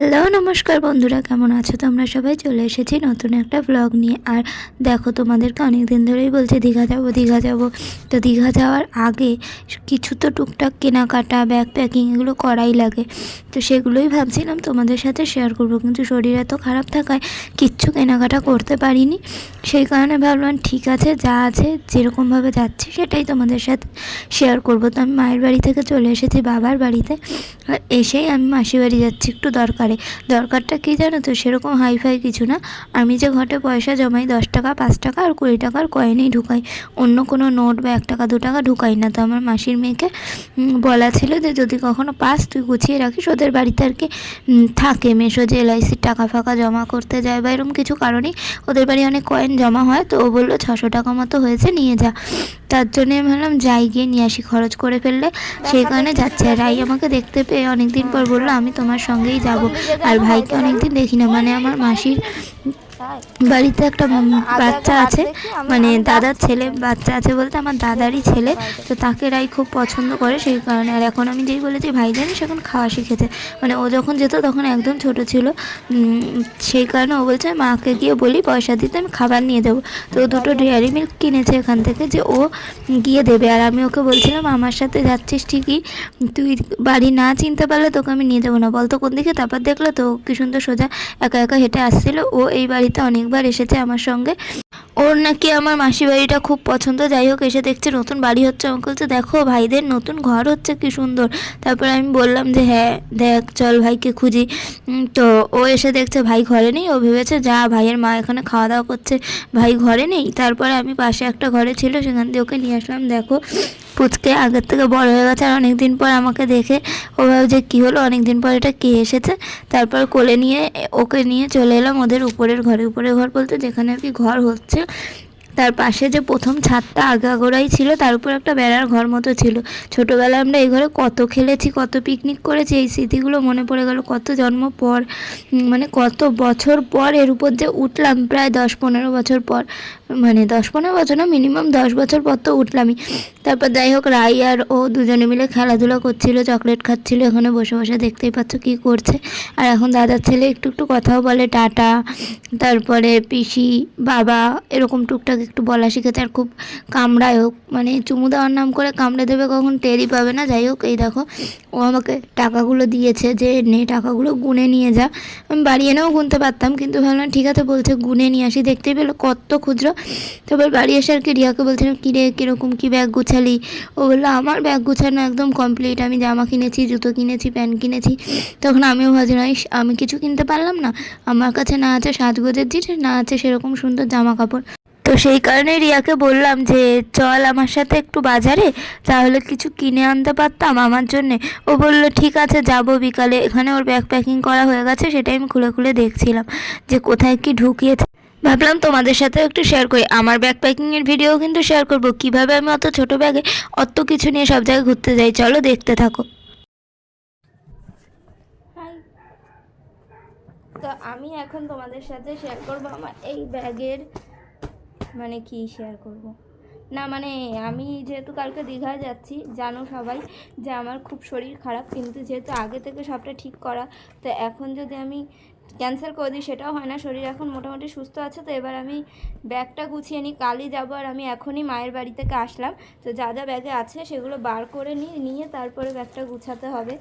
Hello, নমস্কার বন্ধুরা, কেমন আছো? তোমরা সবাই চলে এসেছি নতুন একটা ব্লগ নিয়ে। আর দেখো, তোমাদেরকে অনেক দিন ধরেই বলছে, দীঘা যাব দীঘা যাব। তো দীঘা যাওয়ার আগে কিছু তো টুকটাক কেনাকাটা, ব্যাগ প্যাকিং এগুলো করাই লাগে। তো সেগুলোই ভাবছিলাম তোমাদের সাথে শেয়ার করব, কিন্তু শরীর এত খারাপ থাকায় কিচ্ছু কেনাকাটা করতে পারিনি। সেই কারণে ভাবলাম, ঠিক আছে, যা আছে, যেরকমভাবে যাচ্ছি সেটাই তোমাদের সাথে শেয়ার করব। তো আমি মায়ের বাড়ি থেকে চলে এসেছি, বাবার বাড়িতে। এসেই আমি মাসি বাড়ি যাচ্ছি, একটু দরকারে দরকারটা কী জানো তো? সেরকম হাইফাই কিছু না। আমি যে ঘটে পয়সা জমাই দশ টাকা পাঁচ টাকা আর কুড়ি টাকার কয়েনেই ঢুকাই। অন্য কোনো নোট বা এক টাকা দু টাকা ঢুকাই না। তো আমার মাসির মেয়েকে বলা ছিল যে যদি কখনো পাস তুই গুছিয়ে রাখিস। ওদের বাড়িতে আর কি থাকে। মেশো যে এলআইসির টাকা ফাঁকা জমা করতে যায় বা এরকম কিছু কারণেই ওদের বাড়ি অনেক কয়েন জমা হয়। তো ও বলল ছশো টাকা মতো হয়েছে নিয়ে যা। তার জন্যে আমি ভাবলাম যাই গিয়ে নিয়ে আসি। খরচ করে ফেললে সেই কারণে যাচ্ছে। আর রাই আমাকে দেখতে পেয়ে অনেকদিন পর বলল আমি তোমার সঙ্গেই যাব। আর ভাইকে অনেকদিন দেখি না মানে আমার মাসির বাড়িতে একটা বাচ্চা আছে। মানে দাদার ছেলে বাচ্চা আছে বলতে আমার দাদারই ছেলে। তো তাকে রাই খুব পছন্দ করে সেই কারণে। আর এখন আমি যেই বলেছি ভাই জানিস এখন খাওয়া শিখেছে। মানে ও যখন যেত তখন একদম ছোট ছিল। সেই কারণে ও বলছে মাকে গিয়ে বলি পয়সা দিতে আমি খাবার নিয়ে দেবো। তো ও দুটো ডেয়ারি মিল্ক কিনেছে এখান থেকে যে ও গিয়ে দেবে। আর আমি ওকে বলছিলাম আমার সাথে যাচ্ছিস ঠিকই। তুই বাড়ি না চিনতে পারলে তোকে আমি নিয়ে যাব না। বলতো কোন দিকে? তারপর দেখল তো কি সুন্দর সোজা একা একা হেঁটে আসছিল। ও এই বাড়িতে অনেকবার এসেছে আমার সঙ্গে। ওর নাকি আমার মাসি বাড়িটা খুব পছন্দ। যাই হোক, এসে দেখছে নতুন বাড়ি হচ্ছে। আমাকে বলছে, দেখো ভাইদের নতুন ঘর হচ্ছে, কি সুন্দর। তারপরে আমি বললাম যে হ্যাঁ দেখ, চল ভাইকে খুঁজি। তো ও এসে দেখছে ভাই ঘরে নেই। ও ভেবেছে, যা, ভাইয়ের মা এখানে খাওয়া দাওয়া করছে, ভাই ঘরে নেই। তারপরে আমি পাশে একটা ঘরে ছিল, সেখান দিয়ে ওকে নিয়ে আসলাম। দেখো, পুচকে আগের থেকে বড় হয়ে গেছে। আর অনেক দিন পর আমাকে দেখে, ও যে, কী হলো? অনেক দিন পর এটা কে এসেছে। তারপর কোলে নিয়ে, ওকে নিয়ে চলে এলাম ওদের উপরের ঘরে। উপরের ঘর বলতে যেখানে আর কি ঘর হচ্ছে তার পাশে যে প্রথম ছাদটা আগাগোড়াই ছিল, তার উপর একটা বেড়ার ঘর মতো ছিল। ছোটোবেলায় আমরা এই ঘরে কত খেলেছি, কত পিকনিক করেছি, এই স্মৃতিগুলো মনে পড়ে গেল। কত জন্ম পর মানে কত বছর পর এর উপর যে উঠলাম, প্রায় দশ পনেরো বছর পর মানে দশ পনেরো বছর না মিনিমাম দশ বছর পর তো উঠলামই। তারপর যাই হোক, রাই আর ও দুজনে মিলে খেলাধুলা করছিল, চকলেট খাচ্ছিল, এখানে বসে বসে দেখতেই পাচ্ছ কী করছে। আর এখন দাদার ছেলে একটু একটু কথাও বলে, টাটা, তারপরে পিসি, বাবা, এরকম টুকটাক একটু বলা শিখেছে আর খুব কামড়ায় হোক। মানে চুমু দেওয়ার নাম করে কামড়ে দেবে কখন টেরই পাবে না। যাই হোক এই দেখো ও আমাকে টাকাগুলো দিয়েছে যে নে টাকাগুলো গুনে নিয়ে যা। আমি বাড়ি এনেও গুনতে পারতাম কিন্তু ভাবলাম ঠিক আছে বলছে গুনে নিয়ে আসি। দেখতেই পেল কত খুচরো তারপর বাড়ি এসে আর কি রিয়াকে বলছিলাম কী রে কীরকম কী ব্যাগ গুছালি? ও বলল আমার ব্যাগ গুছানো একদম কমপ্লিট আমি জামা কিনেছি জুতো কিনেছি প্যান্ট কিনেছি। তখন আমিও ভাবছিলাম "ইস, আমি কিছু কিনতে পারলাম না। আমার কাছে না আছে সাজগোজের জিনিস না আছে সেরকম সুন্দর জামা কাপড় সেই কারণে রিয়াকে বললাম যে, চল আমার সাথে একটু বাজারে, তাহলে কিছু কিনে আনতে পারতাম আমার জন্যে। ও বলল, ঠিক আছে, যাব বিকালে। এখানে ওর ব্যাগ প্যাকিং করা হয়ে গেছে, সেটাই আমি খুলে খুলে দেখছিলাম যে কোথায় কি ঢুকিয়েছে। ভাবলাম তোমাদের সাথে একটু শেয়ার করি। আমার ব্যাগ প্যাকিংয়ের ভিডিও কিন্তু শেয়ার করব। কীভাবে আমি অত ছোট ব্যাগে অত কিছু নিয়ে সব জায়গায় ঘুরতে যাই, চলো দেখতে থাকো। তো আমি এখন তোমাদের সাথে শেয়ার করব আমার এই ব্যাগের মানে কি শেয়ার করব? না মানে আমি যেহেতু কালকে দীঘায় যাচ্ছি, জানো সবাই যে আমার খুব শরীর খারাপ, কিন্তু যেহেতু আগে থেকে সবটা ঠিক করা, তো এখন যদি আমি ক্যান্সেল করে দিই, সেটাও হয় না, শরীর এখন মোটামুটি সুস্থ আছে, তো এবার আমি ব্যাগটা গুছিয়ে নিই, কালই যাব, আর আমি এখনই মায়ের বাড়ি থেকে আসলাম, তো যা যা ব্যাগে আছে, সেগুলো বার করে নিই নিয়ে তারপরে ব্যাগটা গুছাতে হবে।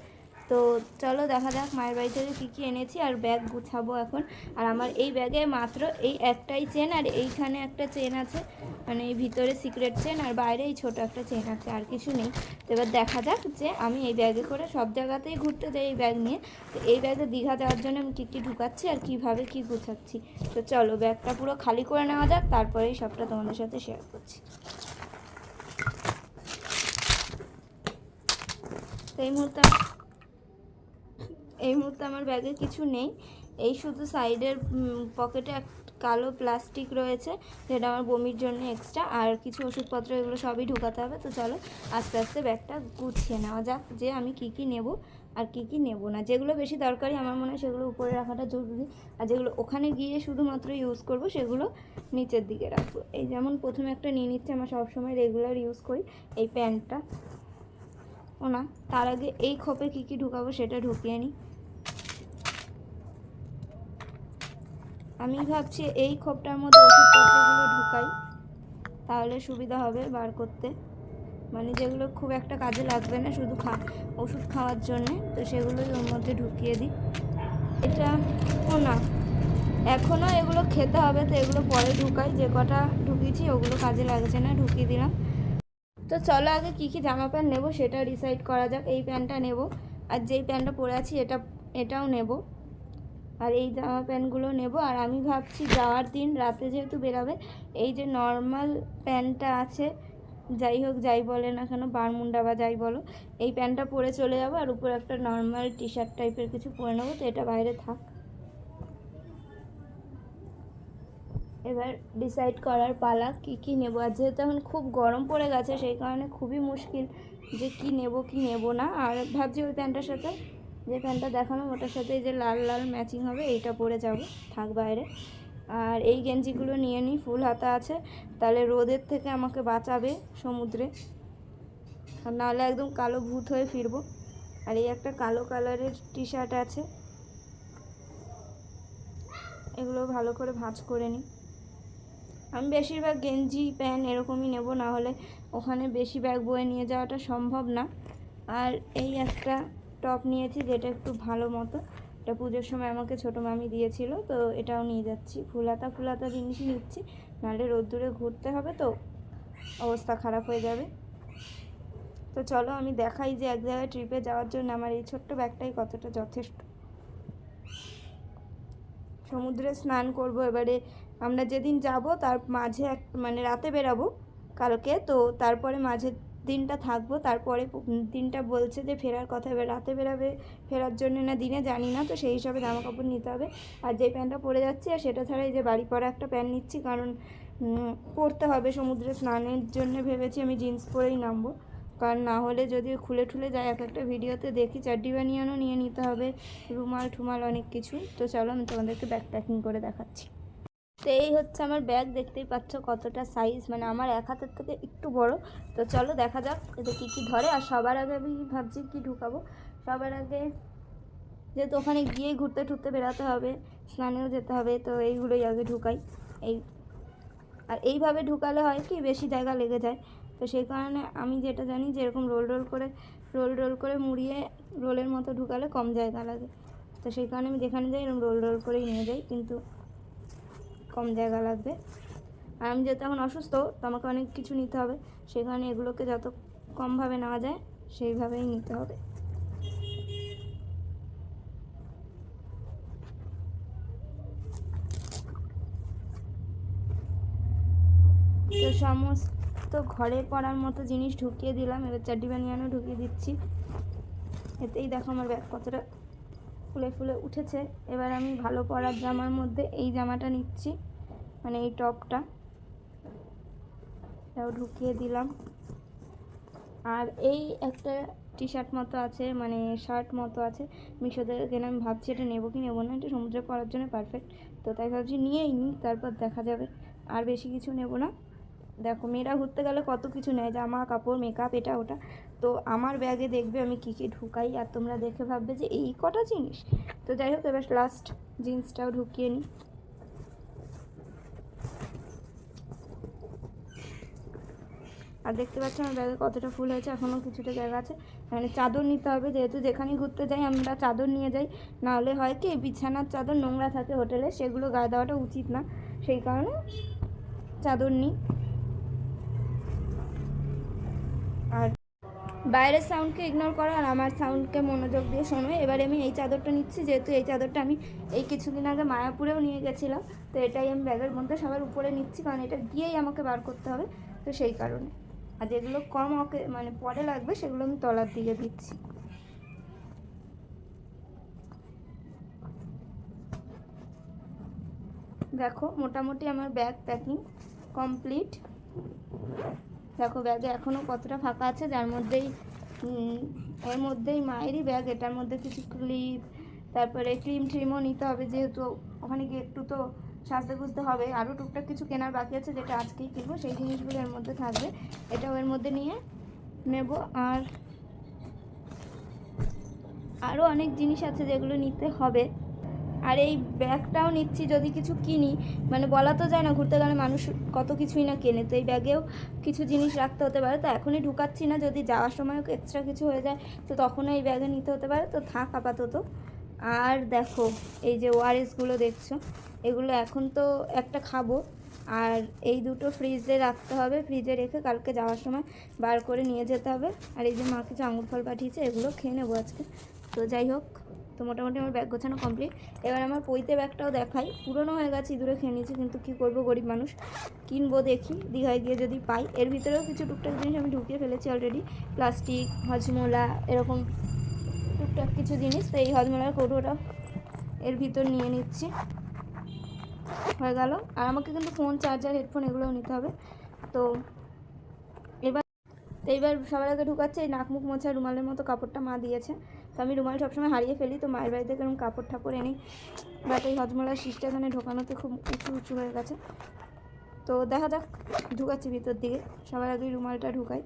তো চলো দেখা যাক মায়ের বাড়ি থেকে কী কী এনেছি আর ব্যাগ গুছাবো এখন। আর আমার এই ব্যাগে মাত্র এই একটাই চেন আর এইখানে একটা চেন আছে। মানে এই ভিতরে সিক্রেট চেন আর বাইরে এই ছোটো একটা চেন আছে, আর কিছু নেই। তো এবার দেখা যাক যে আমি এই ব্যাগে করে সব জায়গাতেই ঘুরতে যাই এই ব্যাগ নিয়ে। তো এই ব্যাগে দীঘা যাওয়ার জন্য আমি কী কী ঢুকাচ্ছি আর কীভাবে কী গুছাচ্ছি। তো চলো ব্যাগটা পুরো খালি করে নেওয়া যাক, তারপরেই সবটা তোমাদের সাথে শেয়ার করছি। তো এই মুহূর্তে এই মুহূর্তে আমার ব্যাগে কিছু নেই। এই শুধু সাইডের পকেটে এক কালো প্লাস্টিক রয়েছে, যেটা আমার বমির জন্য এক্সট্রা আর কিছু ওষুধপত্র এগুলো সবই ঢুকাতে হবে। তো চলো আস্তে আস্তে ব্যাগটা গুছিয়ে নেওয়া যাক যে আমি কি কি নেব আর কি কি নেব না। যেগুলো বেশি দরকারি আমার মনে হয় সেগুলো উপরে রাখাটা জরুরি। আর যেগুলো ওখানে গিয়ে শুধুমাত্র ইউজ করব সেগুলো নিচের দিকে রাখব। এই যেমন প্রথমে একটা নিয়ে নিচ্ছে, আমার সবসময় রেগুলার ইউজ করি এই প্যান্টটা। ও না, তার আগে এই খোপে কী কী ঢুকাবো সেটা ঢুকিয়ে নিই। আমি ভাবছি এই খোপটার মধ্যে ওষুধপত্রগুলো ঢুকাই, তাহলে সুবিধা হবে বার করতে। মানে যেগুলো খুব একটা কাজে লাগবে না, শুধু খা, ওষুধ খাওয়ার জন্যে, তো সেগুলোই ওর মধ্যে ঢুকিয়ে দিই। এটা ও না এখনও এগুলো খেতে হবে, তো এগুলো পরে ঢুকাই, যে কটা ঢুকিয়েছি ওগুলো কাজে লাগছে না, ঢুকিয়ে দিলাম। তো চলো আগে কী কী জামা প্যান্ট নেব সেটা ডিসাইড করা যাক, এই প্যান্টটা নেব, আর যেই প্যান্টটা পরে আছি এটা, এটাও নেব। আর এই জামা প্যান্টগুলো নেব। আর আমি ভাবছি যাওয়ার দিন রাতে যেহেতু বেরাবে, এই যে নর্মাল প্যান্টটা আছে, যাই হোক, যাই বলে না কেন বারমুন্ডা বা যাই বলো, এই প্যান্টটা পরে চলে যাব আর উপরে একটা নর্মাল টি শার্ট টাইপের কিছু পরে নেব, তো এটা বাইরে থাক। এবার ডিসাইড করার পালা কি কি নেব। আর যেহেতু এখন খুব গরম পড়ে গেছে, সেই কারণে খুবই মুশকিল যে কি নেব কি নেব না। আর ভাবছি ওই প্যান্টটার সাথে যে প্যান্টটা দেখানো ওটার সাথে যে লাল লাল ম্যাচিং হবে, এইটা পরে যাব, থাক বাইরে। আর এই গেঞ্জিগুলো নিয়ে নিই ফুল হাতা আছে, তাহলে রোদের থেকে আমাকে বাঁচাবে সমুদ্রে। আর নাহলে একদম কালো ভূত হয়ে ফিরবো। আর এই একটা কালো কালারের টি শার্ট আছে, এগুলো ভালো করে ভাঁজ করে নিই আমি বেশিরভাগ গেঞ্জি, প্যান্ট এরকমই নেব না হলে ওখানে বেশি ব্যাগ বয়ে নিয়ে যাওয়াটা সম্ভব না। আর এই একটা টপ নিয়েছি যেটা একটু ভালো মতো। এটা পুজোর সময় আমাকে ছোটো মামি দিয়েছিল, তো এটাও নিয়ে যাচ্ছি। ফুলাতা ফুলাতা জিনিসই নিচ্ছি, নাহলে রোদ্দুরে ঘুরতে হবে তো, অবস্থা খারাপ হয়ে যাবে। তো চলো আমি দেখাই যে এক জায়গায় ট্রিপে যাওয়ার জন্য আমার এই ছোট্ট ব্যাগটাই কতটা যথেষ্ট। সমুদ্রে স্নান করব, এবারে আমরা যেদিন যাব তার মাঝে এক মানে রাতে বেরাবো কালকে, তো তারপরে মাঝের দিনটা থাকব, তারপরে দিনটা বলছে যে ফেরার কথা রাতে বেরাবে, ফেরার জন্য না দিনে জানি না, তো সেই হিসাবে জামা কাপড় নিতে হবে। আর যে প্যান্টটা পরে যাচ্ছি, আর সেটা ছাড়া এই যে বাড়ি পরা একটা প্যান্ট নিচ্ছি, কারণ পরতে হবে সমুদ্রে স্নানের জন্য ভেবেছি আমি জিন্স পরেই নামবো। কারণ না হলে যদি খুলে ঠুলে যায়, এক একটা ভিডিওতে দেখি চাড্ডি বানিয়ানও নিয়ে নিতে হবে, রুমাল ঠুমাল অনেক কিছু। তো চলো আমি তোমাদেরকে ব্যাগ প্যাকিং করে দেখাচ্ছি। তো এই হচ্ছে আমার ব্যাগ দেখতেই পাচ্ছ কতটা সাইজ মানে আমার এক হাতের থেকে একটু বড়। তো চলো দেখা যাক এতে কী কী ধরে, আর সবার আগে আমি ভাবছি কি ঢুকাবো। সবার আগে যেহেতু ওখানে গিয়ে ঘুরতে ঠুরতে বেরাতে হবে, স্নানেও যেতে হবে, তো এইগুলোই আগে ঢুকাই। এই আর এইভাবে ঢুকালে হয় কি, বেশি জায়গা লেগে যায়। তো সেই কারণে আমি যেটা জানি যে এরকম রোল রোল করে রোল রোল করে মুড়িয়ে রোলের মতো ঢুকালে কম জায়গা লাগে। তো সেই কারণে আমি যেখানে যাই এরকম রোল রোল করেই নিয়ে যাই। কিন্তু কম জায়গা লাগবে। আর আমি যেহেতু এখন অসুস্থ, তো আমাকে অনেক কিছু নিতে হবে। সেই কারণে এগুলোকে যত কমভাবে নেওয়া যায়, সেইভাবেই নিতে হবে। তো সমস্ত ঘরে পড়ার মতো জিনিস ঢুকিয়ে দিলাম। এবার চাড্ডি বানিয়ানো ঢুকিয়ে দিচ্ছি। এতেই দেখো আমার ব্যাগ কতটা ফুলে ফুলে উঠেছে। এবার আমি ভালো পরার জামার মধ্যে এই জামাটা নিচ্ছি মানে এই টপটা। এটাও ঢুকিয়ে দিলাম। আর এই একটা টি শার্ট মতো আছে মানে শার্ট মতো আছে। মিশোতে কেন আমি ভাবছি এটা নেব কি নেব না, এটা সমুদ্রে পরার জন্য পারফেক্ট তো তাই ভাবছি নিয়েই নিই, তারপর দেখা যাবে। আর বেশি কিছু নেব না। দেখো, মেয়েরা ঘুরতে গেলে কত কিছু নেয়, জামা, কাপড় মেকআপ এটা, ওটা। তো আমার ব্যাগে দেখবে আমি কী কী ঢুকাই, আর তোমরা দেখে ভাববে যে এই কটা জিনিস। তো যাই হোক, এবার লাস্ট জিন্সটাও ঢুকিয়ে নিই আর দেখতে পাচ্ছি আমার ব্যাগে কতটা ফুল হয়েছে এখনও কিছুটা জায়গা আছে। মানে চাদর নিতে হবে, যেহেতু যেখানে ঘুরতে যাই, আমরা চাদর নিয়ে যাই। নাহলে হয় কি, বিছানার চাদর নোংরা থাকে হোটেলে, সেগুলো গায়ে দেওয়াটা উচিত না। সেই কারণে চাদর নিই আর বাইরের সাউন্ডকে ইগনোর করো আর আমার সাউন্ডকে মনোযোগ দিয়ে শোনো। এবারে আমি এই চাদরটা নিচ্ছি, যেহেতু এই চাদরটা আমি এই কিছুদিন আগে মায়াপুরেও নিয়ে গেছিলাম। তো এটাই আমি ব্যাগের মধ্যে সবার উপরে নিচ্ছি, কারণ এটা গিয়েই আমাকে বার করতে হবে। তো সেই কারণে। আর যেগুলো কম ওকে মানে পরে লাগবে, সেগুলো আমি তলার দিকে দিচ্ছি। দেখো, মোটামুটি আমার ব্যাগ প্যাকিং কমপ্লিট দেখো ব্যাগে এখনও কতটা ফাঁকা আছে, যার মধ্যেই এর মধ্যেই মায়েরই ব্যাগ, এটার মধ্যে কিছু ক্লিপ তারপরে ক্রিম ট্রিমও নিতে হবে যেহেতু ওখানে গিয়ে একটু তো সাজতে বুঝতে হবে। আরও টুকটাক কিছু কেনার বাকি আছে যেটা আজকেই কিনবো, সেই জিনিসগুলো এর মধ্যে থাকবে। এটাও এর মধ্যে নিয়ে নেব। আর আরও অনেক জিনিস আছে যেগুলো নিতে হবে। আর এই ব্যাগটাও নিচ্ছি, যদি কিছু কিনি। মানে বলা তো যায় না, ঘুরতে গেলে মানুষ কত কিছুই না কেনে। তো এই ব্যাগেও কিছু জিনিস রাখতে হতে পারে। তো এখনই ঢুকাচ্ছি না, যদি যাওয়ার সময় এক্সট্রা কিছু হয়ে যায়, তো তখনও এই ব্যাগে নিতে হতে পারে। তো থাক আপাতত। আর দেখো, এই যে ওয়ারেসগুলো দেখছ, এগুলো এখন তো একটা খাব। আর এই দুটো ফ্রিজে রাখতে হবে, ফ্রিজে রেখে কালকে যাওয়ার সময় বার করে নিয়ে যেতে হবে। আর এই যে মা কিছু আঙুর ফল পাঠিয়েছে, এগুলো খেয়ে নেব আজকে। তো যাই হোক। তো মোটামুটি আমার ব্যাগ গোছানো কমপ্লিট এবার আমার পৈতে ব্যাগটাও দেখাই। পুরনো হয়ে গেছে, ইঁদুরে খেয়ে নিয়েছি, কিন্তু কী করব গরিব মানুষ? কিনবো দেখি, দীঘায় গিয়ে যদি পাই। এর ভিতরেও কিছু টুকটাক জিনিস আমি ঢুকিয়ে ফেলেছি অলরেডি প্লাস্টিক, হজমোলা, এরকম টুকটাক কিছু জিনিস। তো এই হজমোলার কৌটোটা এর ভিতর নিয়ে নিচ্ছি। হয়ে গেল। আর আমাকে কিন্তু ফোন চার্জার হেডফোন এগুলোও নিতে হবে। তো তো এইবার সবার আগে ঢুকাচ্ছে, এই নাক মুখ মোছা রুমালের মতো কাপড়টা মা দিয়েছে। তো আমি রুমাল সবসময় হারিয়ে ফেলি, তো মায়ের বাড়িতে এরকম কাপড় ঠাপড় এনে বাট এই হজমলার শীষটা এখানে ঢোকানোতে খুব উঁচু উঁচু হয়ে গেছে। তো দেখা যাক, ঢুকাচ্ছি ভিতর দিকে, সবার আগে রুমালটা ঢুকাই।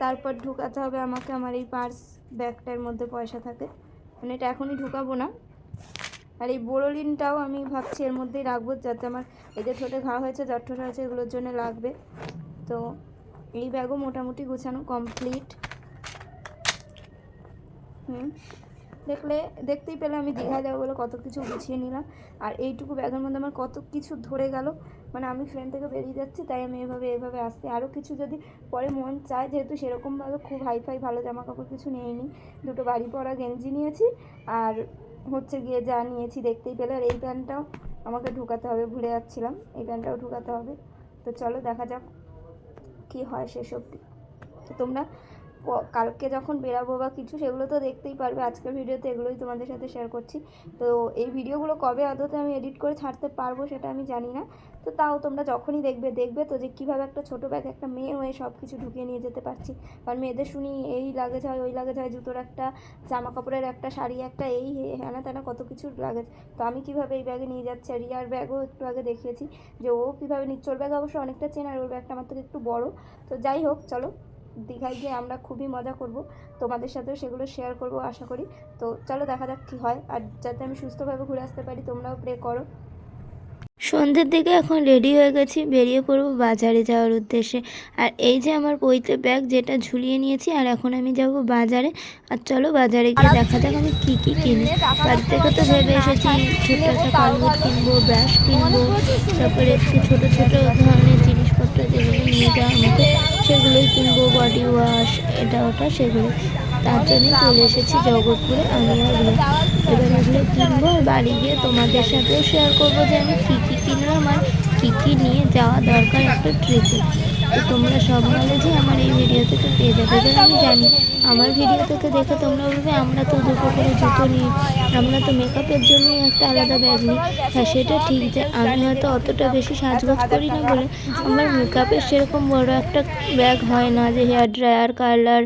তারপর ঢুকাতে হবে আমাকে আমার এই পার্স ব্যাগটার মধ্যে পয়সা থাকে। মানে এটা এখনই ঢুকাবো না। আর এই বোরোলিনটাও আমি ভাবছি এর মধ্যেই রাখব, যাতে আমার এই যে ঠোঁটে ঘা হয়েছে, জ্বর হয়েছে, এগুলোর জন্য লাগবে। তো এই ব্যাগও মোটামুটি গোছানো কমপ্লিট হুম, দেখলে, দেখতেই পেলে আমি দীঘা যাব বলে কত কিছু গুছিয়ে নিলাম। আর এইটুকু ব্যাগের মধ্যে আমার কত কিছু ধরে গেল। মানে আমি ফ্রেন্ড থেকে বেরিয়ে যাচ্ছি, তাই আমি এভাবে এভাবে আসতে আরও কিছু যদি পরে মন চায়, যেহেতু সেরকমভাবে খুব হাইফাই ভালো জামা কাপড় কিছু নিইনি। দুটো বাড়ি পরা গেঞ্জি নিয়েছি আর হচ্ছে গিয়ে যা নিয়েছি দেখতেই পেলে। আর এই প্যান্টটাও আমাকে ঢুকাতে হবে, ভুলে যাচ্ছিলাম। এই প্যান্টটাও ঢুকাতে হবে। তো চলো, দেখা যাক। কী হয় সেসব তো তোমরা কালকে যখন বেরাবো বা কিছু, সেগুলো তো দেখতেই পারবে। আজকের ভিডিওতে এগুলোই তোমাদের সাথে শেয়ার করছি। তো এই ভিডিওগুলো কবে আদতে আমি এডিট করে ছাড়তে পারব সেটা আমি জানি না। তো তাও তোমরা যখনই দেখবে দেখবে তো যে কীভাবে একটা ছোটো ব্যাগ একটা মেয়ে হয়ে সব কিছু ঢুকিয়ে নিয়ে যেতে পারছি। কারণ মেয়েদের শুনি এই লাগেজ হয়, ওই লাগেজ হয়, জুতোর একটা জামা কাপড়ের একটা, শাড়ি একটা, এই হ্যানা ত্যানা কত কিছু লাগেজ তো আমি কীভাবে এই ব্যাগে নিয়ে যাচ্ছি? আর রিয়ার ব্যাগও একটু আগে দেখিয়েছি যে ও কীভাবে নিচ্ছে? ওর ব্যাগ অবশ্য অনেকটা চেন আর ওর ব্যাগটা আমার থেকে একটু বড়। তো যাই হোক, চলো। দীঘায় গিয়ে আমরা খুবই মজা করব। তোমাদের সাথেও সেগুলো শেয়ার করব আশা করি। তো চলো দেখা যাক কী হয়। আর যাতে আমি সুস্থভাবে ঘুরে আসতে পারি, তোমরাও প্রে করো। সন্ধ্যের দিকে এখন রেডি হয়ে গেছি, বেরিয়ে পড়ব বাজারে যাওয়ার উদ্দেশ্যে। আর এই যে আমার বইতে ব্যাগ যেটা ঝুলিয়ে নিয়েছি, আর এখন আমি যাব বাজারে। আর চলো বাজারে গিয়ে দেখা যাক আমি কী কী কিনি। বাড়ি থেকে তো ভেবে এসেছি, ছোট্ট একটা কালগুট কিনবো, ব্রাশ কিনবো। তারপরে একটু ছোটো ছোটো ধরনের জিনিসপত্র যেগুলো নিয়ে যাওয়ার মতো। সেগুলোই কিনবো বডি ওয়াশ এটা ওটা সেগুলো। তার জন্য চলে এসেছি জগৎপুরে, আমি আর এবার এগুলো কিনবো, বাড়ি গিয়ে তোমাদের সাথেও শেয়ার করব যে আমি কী কী কিনলাম আর কী কী নিয়ে যাওয়া দরকার একটা ট্রিপে তো তোমরা সব নলেজই আমার এই ভিডিও থেকে পেয়ে যাবে। আমি জানি, আমার ভিডিও থেকে দেখে তোমরা বলবে, আমরা তো দুটো করে জুতো নিই। আমরা তো মেকআপের জন্যই একটা আলাদা ব্যাগ নিই। হ্যাঁ সেটা ঠিক যে আমি হয়তো অতটা বেশি সাজগোজ করি না বলে আমার মেকআপের সেরকম বড় একটা ব্যাগ হয় না যে হেয়ার ড্রায়ার কালার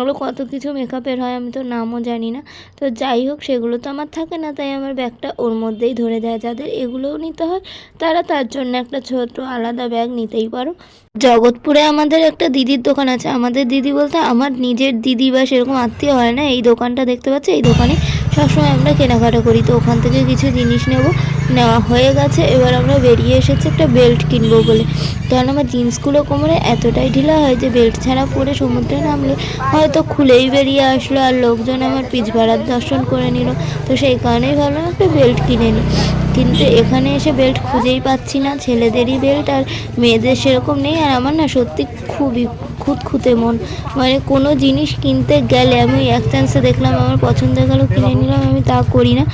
আরও কত কিছু মেকআপের হয়, আমি তো নামও জানি না। তো যাই হোক, সেগুলো তো আমার থাকে না, তাই আমার ব্যাগটা ওর মধ্যেই ধরে দেয় যাদের এগুলোও নিতে হয়, তারা তার জন্য একটা ছোট আলাদা ব্যাগ নিতেই পারো। জগৎপুরে আমাদের একটা দিদির দোকান আছে। আমাদের দিদি বলতে আমার নিজের দিদি বা সেরকম আত্মীয় হয় না। এই দোকানটা দেখতে পাচ্ছি? এই দোকানে সবসময় আমরা কেনাকাটা করি। তো ওখান থেকে কিছু জিনিস নেব। নেওয়া হয়ে গেছে। এবার আমরা বেরিয়ে এসেছি একটা বেল্ট কিনবো বলে। কারণ আমার জিন্সগুলো কোমরে এতটাই ঢিলা হয় যে বেল্ট ছাড়া পরে সমুদ্রে নামলে হয়তো খুলেই বেরিয়ে আসলো আর লোকজন আমার পিচ ভাড়ার দর্শন করে নিল। তো সেই কারণেই ভাবলাম একটা বেল্ট কিনে নিই। কিন্তু এখানে এসে বেল্ট খুঁজেই পাচ্ছি না। ছেলেদেরই বেল্ট আর মেয়েদের সেরকম নেই। আর আমার না সত্যি খুবই খুঁতখুঁতে মন। মানে কোনো জিনিস কিনতে গেলে আমি এক চান্সে দেখলাম, আমার পছন্দ গেলো কিনে নিলাম, আমি তা করি না।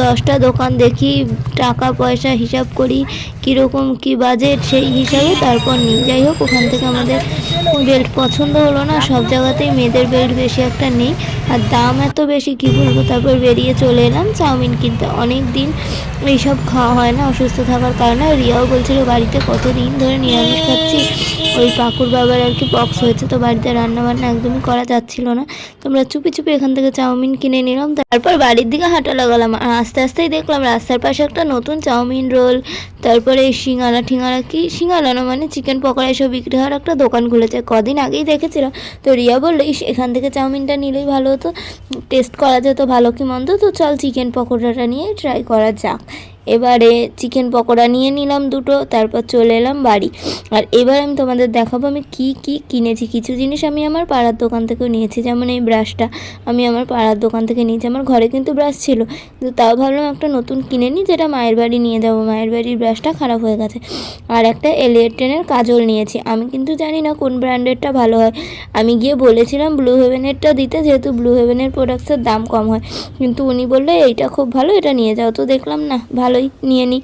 দশটা দোকান দেখি, টাকা পয়সা হিসাব করি, কীরকম কী বাজেট সেই হিসাবে তারপর নিই। যাই হোক, ওখান থেকে আমাদের বেল্ট পছন্দ হলো না, সব জায়গাতেই মেয়েদের বেল্ট বেশি একটা নেই। আর দাম এত বেশি, কী বলব? তারপর বেরিয়ে চলে এলাম, চাউমিন কিনতে। অনেক দিন এইসব খাওয়া হয় না, অসুস্থ থাকার কারণে। রিয়াও বলছিল, বাড়িতে কতদিন ধরে নিরামিষ খাচ্ছি? ওই পাকুর বাবার আর কি বক্স হয়েছে, তো বাড়িতে রান্না বান্না একদমই করা যাচ্ছিল না। তোমরা চুপি চুপি এখান থেকে চাউমিন কিনে নিলাম। তারপর বাড়ির দিকে হাঁটা লাগালাম। আর আস্তে আস্তেই দেখলাম, রাস্তার পাশে একটা নতুন চাউমিন রোল, তারপরে এই সিঙ্গারা ঠিঙ্গারা কি? সিঙ্গারা না মানে চিকেন পকোড়া এসব বিক্রি হওয়ার একটা দোকান খুলেছে কদিন আগেই দেখেছিলাম। তো রিয়া বলল, ইস, এখান থেকে চাউমিনটা নিলেই ভালো হতো। টেস্ট করা যেত ভালো কি মন্দ। তো চল চিকেন পকোড়াটা নিয়ে ট্রাই করা যাক। এবারে চিকেন পকোড়া নিয়ে নিলাম দুটো, তারপর চলে এলাম বাড়ি। আর এবার আমি তোমাদের দেখাবো আমি কি কি কিনেছি। কিছু জিনিস আমি আমার পাড়ার দোকান থেকেও নিয়েছি, যেমন এই ব্রাশটা আমি আমার পাড়ার দোকান থেকে নিয়েছি, আমার ঘরে কিন্তু ব্রাশ ছিল। কিন্তু তাও ভাবলাম একটা নতুন কিনে নিই, যেটা মায়ের বাড়ি নিয়ে যাব। মায়ের বাড়ির ব্রাশটা খারাপ হয়ে গেছে। আর একটা এলিয়েট টেনের কাজল নিয়েছি। আমি কিন্তু জানি না কোন ব্র্যান্ডেরটা ভালো হয়। আমি গিয়ে বলেছিলাম ব্লু হেভেনেরটা দিতে, যেহেতু ব্লু হেভেনের প্রোডাক্টসের দাম কম হয়। কিন্তু উনি বললে, এইটা খুব ভালো, এটা নিয়ে যাও। তো দেখলাম, না ভালোই নিয়ে নিই।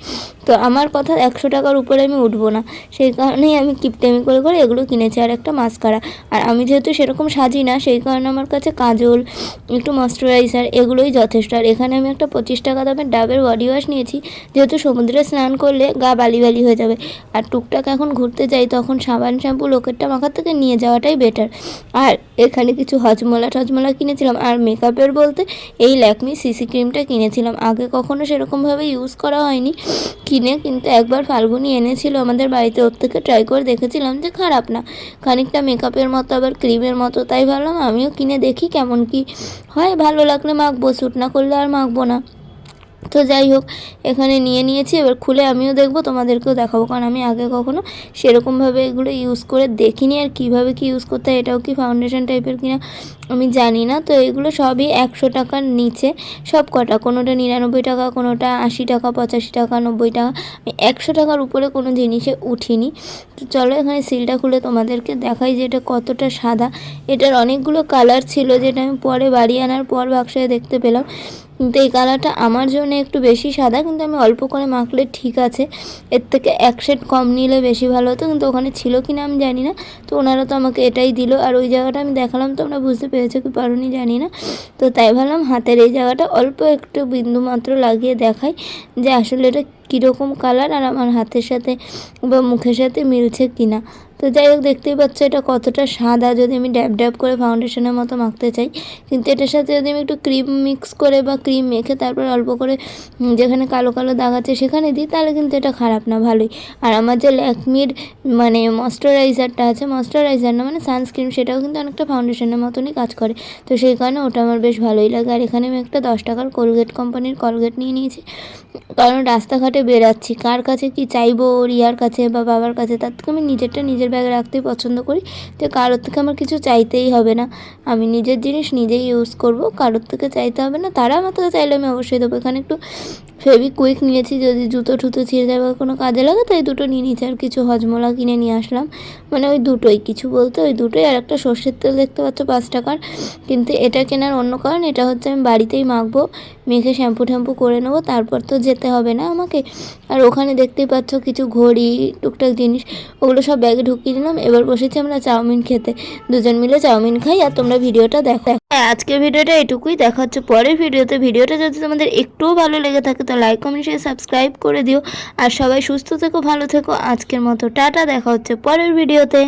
তো আমার কথা একশো টাকার উপরে আমি উঠবো না। সেই কারণেই আমি কিপটেমি করে করে এগুলো কিনেছি আর একটা মাস্কারা। আর আমি যেহেতু সেরকম সাজি না, সেই কারণে আমার কাছে কাজল, একটু ময়শ্চারাইজার এগুলোই যথেষ্ট। আর এখানে আমি একটা পঁচিশ টাকা দামের ডাবের বডি ওয়াশ নিয়েছি। যেহেতু সমুদ্রে স্নান করলে গা বালি বালি হয়ে যাবে। আর টুকটাক এখন ঘুরতে যাই, তখন সাবান শ্যাম্পু লোকেরটা মাখার থেকে নিয়ে যাওয়াটাই বেটার আর এখানে কিছু হজমলা টজমলা কিনেছিলাম। আর মেকআপের বলতে এই ল্যাকমি সিসি ক্রিমটা কিনেছিলাম। আগে কখনো সেরকমভাবে ইউজ করা হয়নি। কিনে কিন্তু একবার ফাল্গুনি এনেছিল আমাদের বাড়িতে। ওর থেকে ট্রাই করে দেখেছিলাম যে খারাপ না। খানিকটা মেকআপের মতো, আবার ক্রিমের মতো। তাই ভাবলাম আমিও কিনে দেখি কেমন কি হয়। ভালো লাগলে মাখবো শ্যুট না করলে আর মাখবো না। তো যাই হোক, এখানে নিয়ে নিয়েছি, এবার খুলে আমিও দেখব, তোমাদেরকেও দেখাবো, কারণ আমি আগে কখনো সেরকমভাবে এগুলো ইউজ করে দেখিনি, আর কীভাবে কি ইউজ করতে হয় এটাও কি ফাউন্ডেশন টাইপের কিনা আমি জানি না। তো এগুলো সবই একশো টাকার নিচে, সব কটা, কোনোটা নিরানব্বই টাকা, কোনোটা আশি টাকা, পঁচাশি টাকা, নব্বই টাকা, আমি একশো টাকার উপরে কোনো জিনিসে উঠিনি। তো চলো এখানে সিলটা খুলে তোমাদেরকে দেখাই যে এটা কতটা সাদা। এটার অনেকগুলো কালার ছিল, যেটা আমি পরে বাড়ি আনার পর বাক্সায় দেখতে পেলাম। কিন্তু এই কালারটা আমার জন্য একটু বেশি সাদা, কিন্তু আমি অল্প করে মাখলে ঠিক আছে। এর থেকে এক শেড কম নিলে বেশি ভালো হতো, কিন্তু ওখানে ছিল কি না আমি জানি না। তো ওনারা তো আমাকে এটাই দিল, আর ওই জায়গাটা আমি দেখালাম তোমরা বুঝতে পেরেছ কি পারোনি জানি না। তো তাই ভাবলাম হাতের এই জায়গাটা অল্প একটু বিন্দু মাত্র লাগিয়ে দেখাই যে আসলে এটা কীরকম কালার, আর আমার হাতের সাথে বা মুখের সাথে মিলছে কি না তো যাই হোক, দেখতেই পাচ্ছ এটা কতটা সাদা যদি আমি ড্যাব ড্যাব করে ফাউন্ডেশনের মতো মাখতে চাই, কিন্তু এটার সাথে যদি আমি একটু ক্রিম মিক্স করে বা ক্রিম মেখে তারপর অল্প করে যেখানে কালো কালো দাগ আছে সেখানে দিই, তাহলে কিন্তু এটা খারাপ না, ভালোই। আর আমার যে ল্যাকমির মানে ময়শ্চারাইজারটা আছে ময়শ্চারাইজার না মানে সানস্ক্রিন সেটাও কিন্তু অনেকটা ফাউন্ডেশনের মতনই কাজ করে। তো সেই কারণে ওটা আমার বেশ ভালোই লাগে। আর এখানে আমি একটা দশ টাকার কোলগেট কোম্পানির কলগেট নিয়ে নিয়েছি। কারণ রাস্তাঘাটে বেরাচ্ছি। কার কাছে কি চাইব রিয়ার কাছে বা বাবার কাছে, তার থেকে আমি নিজেরটা নিজের ব্যাগে রাখতেই পছন্দ করি। যে কারোর থেকে আমার কিছু চাইতেই হবে না। আমি নিজের জিনিস নিজেই ইউজ করব। কারোর থেকে চাইতে হবে না। তারা আমার থেকে চাইলে আমি অবশ্যই দেবো। এখানে একটু ফেবি কুইক নিয়েছি। যদি জুতো ঠুতো ছিঁড়ে যায় বা কোনো কাজে লাগে তাই দুটো নিয়ে নিয়েছি আর কিছু হজমলা কিনে নিয়ে আসলাম। মানে ওই দুটোই কিছু বলতে, ওই দুটোই। আর একটা সর্ষের তেল দেখতে পাচ্ছ, পাঁচ টাকার। কিন্তু এটা কেনার অন্য কারণ, এটা হচ্ছে আমি বাড়িতেই মাখবো। মেখে শ্যাম্পু ট্যাম্পু করে নেব, তারপর তো যেতে হবে না আমাকে। আর ওখানে দেখতেই পাচ্ছ কিছু ঘড়ি, টুকটাক জিনিস, ওগুলো সব ব্যাগে ঢুকিয়ে দিলাম এবার বসেছি আমরা চাউমিন খেতে। দুজন মিলে চাউমিন খাই আর তোমরা ভিডিওটা দেখো। হ্যাঁ আজকের ভিডিওটা এটুকুই। দেখা হচ্ছে পরের ভিডিওতে। ভিডিওটা যদি তোমাদের একটুও ভালো লেগে থাকে, তো লাইক কমেন্ট শেয়ার সাবস্ক্রাইব করে দিও। আর সবাই সুস্থ থেকো, ভালো থেকো। আজকের মতো টাটা, দেখা হচ্ছে পরের ভিডিওতে।